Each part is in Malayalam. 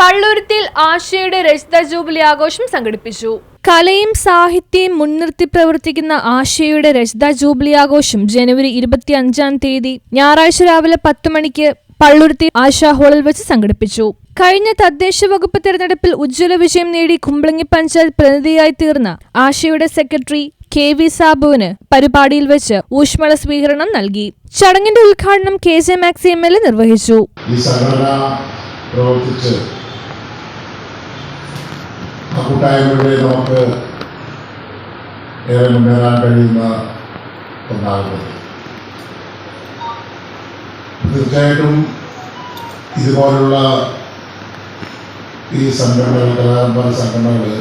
പള്ളൂരത്തിൽ ആശയുടെ രജിത ജൂബിലി ആഘോഷം സംഘടിപ്പിച്ചു. കലയും സാഹിത്യവും മുൻനിർത്തി പ്രവർത്തിക്കുന്ന ആശയുടെ രജിത ജൂബിലി ആഘോഷം ജനുവരി ഇരുപത്തി അഞ്ചാം തീയതി ഞായറാഴ്ച രാവിലെ പത്ത് മണിക്ക് പള്ളുരുത്തി ആശാ ഹാളിൽ വെച്ച് സംഘടിപ്പിച്ചു. കഴിഞ്ഞ തദ്ദേശ വകുപ്പ് തെരഞ്ഞെടുപ്പിൽ ഉജ്ജ്വല വിജയം നേടി കുമ്പളങ്ങി പഞ്ചായത്ത് പ്രതിനിധിയായി തീർന്ന ആശയുടെ സെക്രട്ടറി കെ വി സാബുവിന് പരിപാടിയിൽ വെച്ച് ഊഷ്മള സ്വീകരണം നൽകി. ചടങ്ങിന്റെ ഉദ്ഘാടനം K J Maxi M L A നിർവഹിച്ചു. ഈ സംഘടന പ്രവർത്തിച്ച് ആ കൂട്ടായ്മയുടെ നമുക്ക് ഏറെ മുന്നേറാൻ കഴിയുന്ന ഒന്നാകുന്നത് തീർച്ചയായിട്ടും ഇതുപോലുള്ള ഈ സംഘടനകൾ കലാകാരന്മാർ സംഘടനകൾ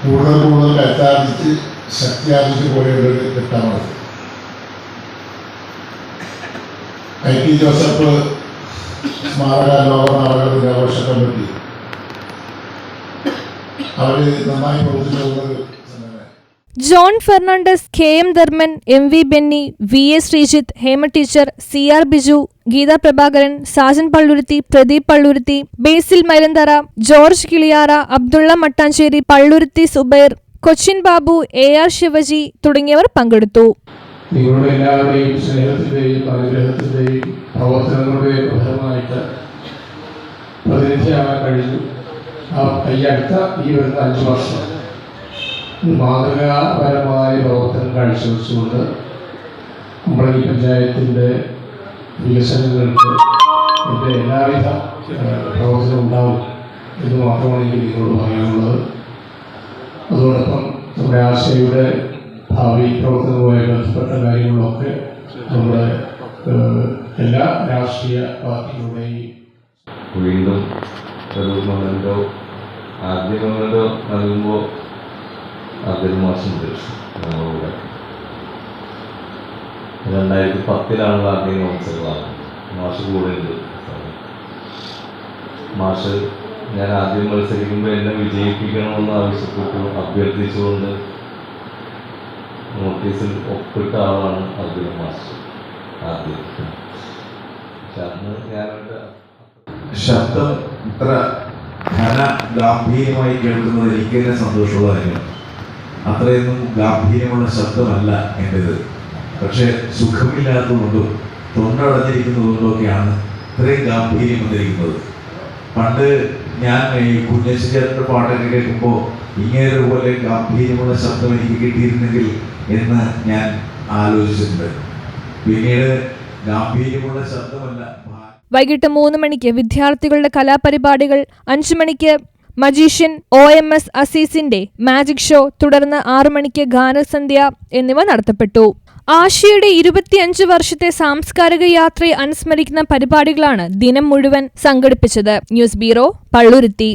കൂടുതൽ കൂടുതൽ കറ്റാർജിച്ച് ശക്തിയാർജിച്ച് പോയുള്ള ഒരു ഐ ടി ജോസഫ് സ്മാരക ലോക നാടക ദിനാഘോഷ കമ്മിറ്റി അവർ നന്നായി പ്രവർത്തിച്ചു John Fernandez K M Dharman M V Benny V S Sreejith Hema teacher C R Biju Geetha Prabhakaran Sajan Palluruthy Pradeep Palluruthy Basil Mylanthara George Kiliyara Abdulla Mattancherry Palluruthy Zubair Cochin Babu A R Shivaji തുടങ്ങിയവർ പങ്കെടുത്തു. നിങ്ങളുടെ എല്ലാവരുടെയും സ്നേഹത്തിന്റെയും അനുഗ്രഹത്തിന്റെയും പ്രവർത്തനങ്ങളുടെയും ഫലമായിട്ട് പ്രതിനിധിയാകാൻ കഴിഞ്ഞു. ഈ ഈ വരുന്ന അഞ്ച് വർഷം മാതൃകാപരമായ പ്രവർത്തനം കാഴ്ചവെച്ചുകൊണ്ട് ഈ പഞ്ചായത്തിന്റെ വികസനങ്ങൾക്ക് എന്റെ എല്ലാവിധ പ്രവർത്തനം ഉണ്ടാവും എന്ന് മാത്രമാണ് എനിക്ക് നിങ്ങളോട് പറയാനുള്ളത്. അതോടൊപ്പം നമ്മുടെ ആശയുടെ ഭാവി പ്രവർത്തനവുമായി ബന്ധപ്പെട്ട കാര്യങ്ങളൊക്കെ നമ്മുടെ എല്ലാ രാഷ്ട്രീയ പാർട്ടികളുടെയും വീണ്ടും ഒരു മൊമെന്റോ ആദ്യ മൊമെന്റോ നൽകുമ്പോൾ അതൊരു മോശം ഞങ്ങളുടെ രണ്ടായിരത്തി പത്തിലാണ് ആദ്യം മത്സരമാണ് മാഷ് കൂടെ ഉണ്ട് മാഷ് ഞാൻ ആദ്യം മത്സരിക്കുമ്പോൾ എന്നെ വിജയിപ്പിക്കണമെന്ന് ആവശ്യപ്പെട്ടു. അഭ്യർത്ഥിച്ചുകൊണ്ട് നോട്ടീസിൽ ഒപ്പിട്ട ആളാണ് അബ്ദുൽ മാസ്റ്റർ ആദ്യം. പക്ഷെ അന്ന് ഞാനൊരു ശബ്ദം ഇത്ര ഘന ഗാംഭീര്യമായി കേൾക്കുന്നത് എനിക്ക് തന്നെ സന്തോഷമുള്ള കാര്യമാണ് അത്രയൊന്നും ഗാംഭീര്യമുള്ള ശബ്ദമല്ല എന്റേത് പക്ഷേ സുഖമില്ലാത്തതുകൊണ്ടും തൊണ്ടടഞ്ഞിരിക്കുന്നതുകൊണ്ടൊക്കെയാണ് ഇത്രയും ഗാംഭീര്യം വന്നിരിക്കുന്നത്. പണ്ട് ഞാൻ ഈ കുഞ്ഞശ്ശേരന്റെ പാട്ടൊക്കെ കേൾക്കുമ്പോൾ ഇങ്ങനെ പോലെ ഗാംഭീര്യമുള്ള ശബ്ദം എനിക്ക് കിട്ടിയിരുന്നെങ്കിൽ എന്ന് ഞാൻ ആലോചിച്ചിട്ടുണ്ട്. പിന്നീട് ഗാംഭീര്യമുള്ള ശബ്ദമല്ല വൈകിട്ട് മൂന്ന് മണിക്ക് വിദ്യാർത്ഥികളുടെ കലാപരിപാടികൾ അഞ്ചു മണിക്ക് മജീഷ്യൻ ഒ എം എസ് അസീസിന്റെ മാജിക് ഷോ തുടർന്ന് ആറു മണിക്ക് ഗാനസന്ധ്യ എന്നിവ നടത്തപ്പെട്ടു. ആശയുടെ ഇരുപത്തിയഞ്ച് വർഷത്തെ സാംസ്കാരിക യാത്രയെ അനുസ്മരിക്കുന്ന പരിപാടികളാണ് ദിനം മുഴുവൻ സംഘടിപ്പിച്ചത്. News bureau Palluruthy.